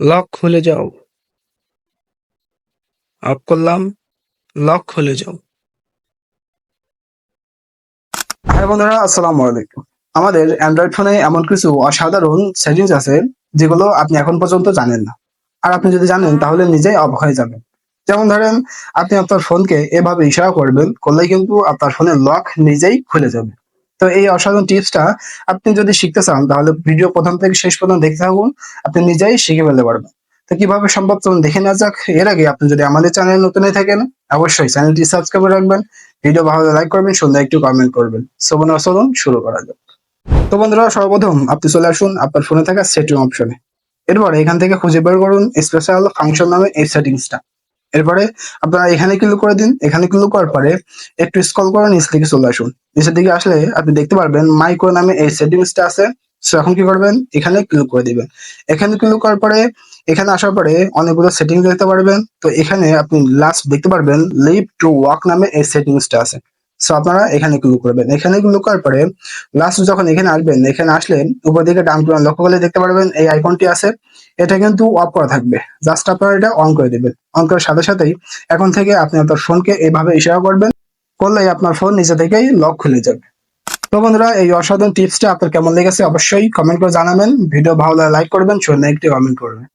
Lock খুলে যাও। Of করলাম, লক খুলে যাও। হ্যাঁ বন্ধুরা, আসসালামু আলাইকুম। আমাদের অ্যান্ড্রয়েড ফোনে এমন কিছু অসাধারণ সেটিংস আছে যেগুলো আপনি এখন পর্যন্ত জানেন না। আর আপনি যদি জানেন, তাহলে নিজেই অবাক হয়ে যাবেন। যেমন ধরেন, আপনি আপনার ফোনকে এভাবে ইশারা করবেন করলে কিন্তু আপনার ফোনের লক নিজেই খুলে যাবে। তো এই অসাধারণ টিপসটা আপনি যদি শিখতে চান, তাহলে ভিডিও প্রথম থেকে শেষ পর্যন্ত দেখতে থাকুন, আপনি নিজেই শিখে ফেলতে পারবেন। তো কীভাবে সম্ভব চলুন দেখে নেওয়া যাক। এর আগে আপনি যদি আমাদের চ্যানেল নতুন থাকেন, অবশ্যই চ্যানেলটি সাবস্ক্রাইব করে রাখবেন, ভিডিও ভালো লাইক করবেন, সুন্দর একটু কমেন্ট করবেন। সো চলুন শুরু করা যাক। তো বন্ধুরা, সর্বপ্রথম আপনি চলে আসুন আপনার ফোনে থাকা সেটিং অপশনে এরপর এখান থেকে খুঁজে বের করুন স্পেশাল ফাংশন নামে এই সেটিংসটা এরপরে আপনারা এখানে ক্লিক করে দিন, এখানে ক্লিক করার পরে একটু স্ক্রল করে নিচ থেকে চলে আসুন। নিচের দিকে আসলে আপনি দেখতে পারবেন মাইক্রো নামে এই সেটিংসটা আছে। সো এখন কি করবেন? এখানে ক্লিক করে দিবেন। এখানে ক্লিক করার পরে, এখানে আসার পরে অনেকগুলো সেটিংস দেখতে পারবেন। তো এখানে আপনি লাস্ট দেখতে পারবেন লিভ টু ওয়াক নামে এই সেটিংসটা আছে। সো আপনারা এখানে ক্লিক করবেন। এখানে ক্লিক করার পরে লাস্ট যখন এখানে আসবেন, এখানে আসলে উপর দিকে ডান কোণে লক্ষ্য করলে দেখতে পারবেন এই আইকনটি আছে। এটা কিন্তু অফ করা থাকবে। জাস্ট আপনারা এটা অন করে দিবেন। অন করার সাথে সাথেই এখন থেকে আপনি আপনার ফোনকে এইভাবে ইশারা করবেন, করলেই আপনার ফোন নিজে থেকেই লক খুলে যাবে। তো বন্ধুরা, এই অসাধারণ টিপসটা আপনার কেমন লেগেছে অবশ্যই কমেন্ট করে জানাবেন। ভিডিও ভালো লাইক করবেন শূন্য একটি কমেন্ট করবেন।